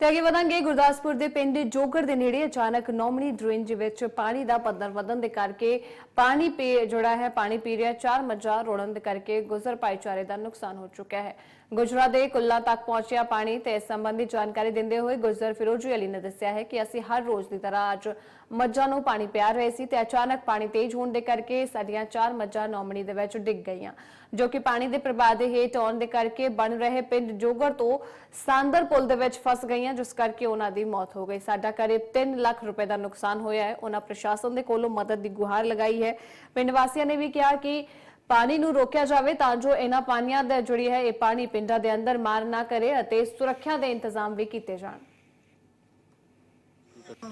ਤੇ ਅੱਗੇ ਵਧਾਂਗੇ, ਗੁਰਦਾਸਪੁਰ ਦੇ ਪਿੰਡ ਜੋਗਰ ਦੇ ਨੇੜੇ ਅਚਾਨਕ ਨੌਮਣੀ ਡਰੇਨ ਵਿੱਚ ਪਾਣੀ ਦਾ ਪੱਧਰ ਵਧਣ ਦੇ ਕਰਕੇ ਪਾਣੀ ਪੀ, ਜਿਹੜਾ ਹੈ, ਪਾਣੀ ਪੀ ਰਿਹਾ, ਚਾਰ ਮੱਝਾਂ ਰੋੜਨ ਦੇ ਕਰਕੇ ਗੁਜ਼ਰ ਭਾਈਚਾਰੇ ਦਾ ਨੁਕਸਾਨ ਹੋ ਚੁੱਕਿਆ ਹੈ। ਗੁਜਰਾ ਦੇ ਕੁੱਲਾ ਤੱਕ ਪਹੁੰਚਿਆ ਪਾਣੀ ਤੇ ਇਸ ਸੰਬੰਧੀ ਜਾਣਕਾਰੀ ਦਿੰਦੇ ਹੋਏ ਗੁਜਰ ਫਿਰੋਜੀ ਅਲੀ ਨੇ ਦੱਸਿਆ ਹੈ ਕਿ ਅਸੀਂ ਹਰ ਰੋਜ਼ ਦੀ ਤਰ੍ਹਾਂ ਅੱਜ ਮੱਝਾਂ ਨੂੰ ਪਾਣੀ ਪਿਆ ਰਹੇ ਸੀ ਤੇ ਅਚਾਨਕ ਪਾਣੀ ਤੇਜ਼ ਹੋਣ ਦੇ ਕਰਕੇ ਸਾਡੀਆਂ ਚਾਰ ਮੱਝਾਂ ਨੌਮਣੀ ਦੇ ਵਿੱਚ ਡਿੱਗ ਗਈਆਂ, ਜੋ ਕਿ ਪਾਣੀ ਦੇ ਪ੍ਰਵਾਹ ਦੇ ਹੇਠ ਆਉਣ ਦੇ ਕਰਕੇ ਬਣ ਰਹੇ ਪਿੰਡ ਜੋਗੜ ਤੋਂ ਸਾਂਦਰ ਪੁਲ ਦੇ ਵਿੱਚ ਫਸ ਗਈਆਂ, ਜਿਸ ਕਰਕੇ ਉਹਨਾਂ ਦੀ ਮੌਤ ਹੋ ਗਈ। ਸਾਡਾ ਕਰੀਬ 3 ਲੱਖ ਰੁਪਏ ਦਾ ਨੁਕਸਾਨ ਹੋਇਆ ਹੈ। ਉਹਨਾਂ ਪ੍ਰਸ਼ਾਸਨ ਦੇ ਕੋਲੋਂ ਮਦਦ ਦੀ ਗੁਹਾਰ ਲਗਾਈ ਹੈ। ਪਿੰਡ ਵਾਸੀਆਂ ਨੇ ਵੀ ਕਿਹਾ ਕਿ ਪਾਣੀ ਨੂੰ ਰੋਕਿਆ ਜਾਵੇ ਤਾਂ ਜੋ ਇਹਨਾਂ ਪਾਣੀਆਂ ਦਾ ਜਿਹੜੀ ਹੈ ਇਹ ਪਾਣੀ ਪਿੰਡਾਂ ਦੇ ਅੰਦਰ ਮਾਰ ਨਾ ਕਰੇ ਅਤੇ ਸੁਰੱਖਿਆ ਦੇ ਇੰਤਜ਼ਾਮ ਵੀ ਕੀਤੇ ਜਾਣ।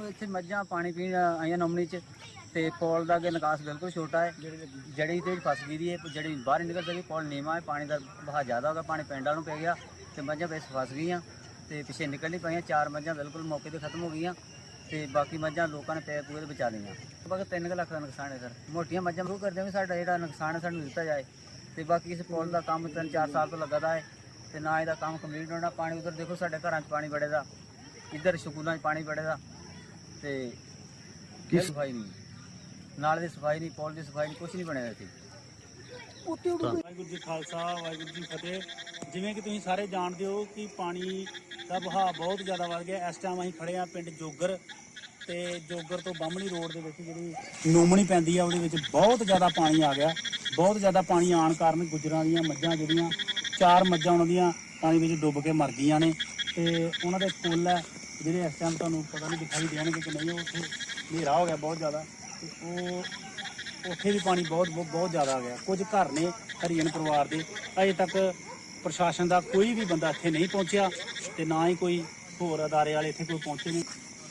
ਇੱਥੇ ਮੱਝਾਂ ਪਾਣੀ ਪੀਣ ਆਈਆਂ ਨਮਣੀ ਚ ਤੇ ਪੌਲ ਦਾ ਅੱਗੇ ਨਿਕਾਸ ਬਿਲਕੁਲ ਛੋਟਾ ਹੈ। ਜੜੀ ਤੇ ਫਸ ਗਈ ਦੀ ਹੈ ਜੜੀ ਬਾਹਰ ਨਹੀਂ ਨਿਕਲ ਸਕੀ ਪੌਲ ਨੀਵਾਂ ਹੈ, ਪਾਣੀ ਦਾ ਵਹਾਅ ਜ਼ਿਆਦਾ ਹੋ ਗਿਆ, ਪਾਣੀ ਪਿੰਡਾਂ ਨੂੰ ਪੈ ਗਿਆ ਤੇ ਮੱਝਾਂ ਵਿੱਚ ਫਸ ਗਈਆਂ ਤੇ ਪਿੱਛੇ ਨਿਕਲ ਨਹੀਂ ਪਾਈਆਂ, ਚਾਰ ਮੱਝਾਂ ਬਿਲਕੁਲ ਮੌਕੇ ਤੇ ਖਤਮ ਹੋ ਗਈਆਂ। ਤੇ ਬਾਕੀ ਮੱਝਾਂ ਲੋਕਾਂ ਨੇ ਪੈ ਪੂਰੇ ਬਚਾ ਲਈਆਂ। ਲਗਭਗ 3 ਲੱਖ ਦਾ ਨੁਕਸਾਨ ਹੈ ਸਰ। ਮੋਟੀਆਂ ਮੱਝਾਂ ਸ਼ੁਰੂ ਕਰਦੇ ਵੀ ਸਾਡਾ ਜਿਹੜਾ ਨੁਕਸਾਨ ਹੈ ਸਾਨੂੰ ਦਿੱਤਾ ਜਾਏ। ਤੇ ਬਾਕੀ ਇਸ ਪੌਲ ਦਾ ਕੰਮ 3-4 ਸਾਲ ਤੋਂ ਲੱਗਾ ਦਾ ਹੈ ਤੇ ਨਾ ਇਹਦਾ ਕੰਮ ਕੰਪਲੀਟ ਹੋਣਾ। ਪਾਣੀ ਉਧਰ ਦੇਖੋ ਸਾਡੇ ਘਰਾਂ 'ਚ ਪਾਣੀ ਵੜੇਦਾ ਇੱਧਰ ਸਕੂਲਾਂ 'ਚ ਪਾਣੀ ਵੜੇਦਾ ਤੇ ਕੀ ਸਫ਼ਾਈ ਨਹੀਂ। ਨਾਲੇ ਦੀ ਸਫ਼ਾਈ ਨਹੀਂ ਪੌਲ ਦੀ ਸਫ਼ਾਈ ਨਹੀਂ ਕੁਝ ਨਹੀਂ ਬਣਿਆ ਇੱਥੇ। ਵਾਹਿਗੁਰੂ ਜੀ ਖਾਲਸਾ, ਵਾਹਿਗੁਰੂ ਜੀ ਫਤਿਹ। ਜਿਵੇਂ ਕਿ ਤੁਸੀਂ ਸਾਰੇ ਜਾਣਦੇ ਹੋ ਕਿ ਪਾਣੀ ਦਾ ਵਹਾਅ ਬਹੁਤ ਜ਼ਿਆਦਾ ਵੱਧ ਗਿਆ। ਇਸ ਟਾਈਮ ਅਸੀਂ ਖੜੇ ਆ ਪਿੰਡ ਜੋਗਰ ਤੇ ਜੋਗਰ ਤੋਂ ਬਾਹਮਣੀ ਰੋਡ ਦੇ ਵਿੱਚ ਜਿਹੜੀ ਨੂਮਣੀ ਪੈਂਦੀ ਆ, ਉਹਦੇ ਵਿੱਚ ਬਹੁਤ ਜ਼ਿਆਦਾ ਪਾਣੀ ਆ ਗਿਆ। ਬਹੁਤ ਜ਼ਿਆਦਾ ਪਾਣੀ ਆਣ ਕਾਰਨ ਗੁਜਰਾਂ ਦੀਆਂ ਮੱਝਾਂ ਜਿਹੜੀਆਂ, ਚਾਰ ਮੱਝਾਂ ਉਹਨਾਂ ਦੀਆਂ ਪਾਣੀ ਵਿੱਚ ਡੁੱਬ ਕੇ ਮਰ ਗਈਆਂ ਨੇ। ਤੇ ਉਹਨਾਂ ਦੇ ਫੁੱਲ ਹੈ ਜਿਹੜੇ ਇਸ ਟਾਈਮ ਤੁਹਾਨੂੰ ਪਤਾ ਨਹੀਂ ਦਿਖਾਈ ਦੇਣਗੇ ਕਿ ਨਹੀਂ, ਉਹ ਉੱਥੇ ਹਨੇਰਾ ਹੋ ਗਿਆ ਬਹੁਤ ਜ਼ਿਆਦਾ। ਤੇ ਉਹ ਉੱਥੇ ਵੀ ਪਾਣੀ ਬਹੁਤ ਬਹੁਤ ਬਹੁਤ ਜ਼ਿਆਦਾ ਆ ਗਿਆ। ਕੁਝ ਘਰ ਨੇ ਹਰੀਅਨ ਪਰਿਵਾਰ ਦੇ। ਅਜੇ ਤੱਕ ਪ੍ਰਸ਼ਾਸਨ ਦਾ ਕੋਈ ਵੀ ਬੰਦਾ ਇੱਥੇ ਨਹੀਂ ਪਹੁੰਚਿਆ ਤੇ ਨਾ ਹੀ ਕੋਈ ਹੋਰ ਅਦਾਰੇ ਵਾਲੇ ਇੱਥੇ ਕੋਈ ਪਹੁੰਚੇ ਨਹੀਂ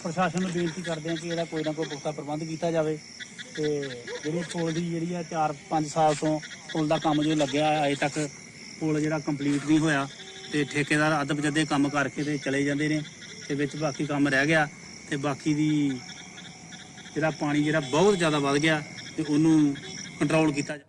ਪ੍ਰਸ਼ਾਸਨ ਨੂੰ ਬੇਨਤੀ ਕਰਦੇ ਹਾਂ ਕਿ ਇਹਦਾ ਕੋਈ ਨਾ ਕੋਈ ਪੁਖਤਾ ਪ੍ਰਬੰਧ ਕੀਤਾ ਜਾਵੇ ਤੇ ਜਿਹੜੀ ਪੁਲ ਦੀ ਜਿਹੜੀ ਆ 4-5 ਸਾਲ ਤੋਂ ਪੁਲ ਦਾ ਕੰਮ ਜੋ ਲੱਗਿਆ ਅਜੇ ਤੱਕ ਪੁਲ ਜਿਹੜਾ ਕੰਪਲੀਟ ਨਹੀਂ ਹੋਇਆ ਤੇ ਠੇਕੇਦਾਰ ਅੱਧ ਬਜੱਦੇ ਕੰਮ ਕਰਕੇ ਤੇ ਚਲੇ ਜਾਂਦੇ ਨੇ ਤੇ ਵਿੱਚ ਬਾਕੀ ਕੰਮ ਰਹਿ ਗਿਆ ਤੇ ਬਾਕੀ ਦੀ ਜਿਹੜਾ ਪਾਣੀ ਜਿਹੜਾ ਬਹੁਤ ਜ਼ਿਆਦਾ ਵੱਧ ਗਿਆ। ਤੇ ਉਹਨੂੰ ਕੰਟਰੋਲ ਕੀਤਾ ਜਾ-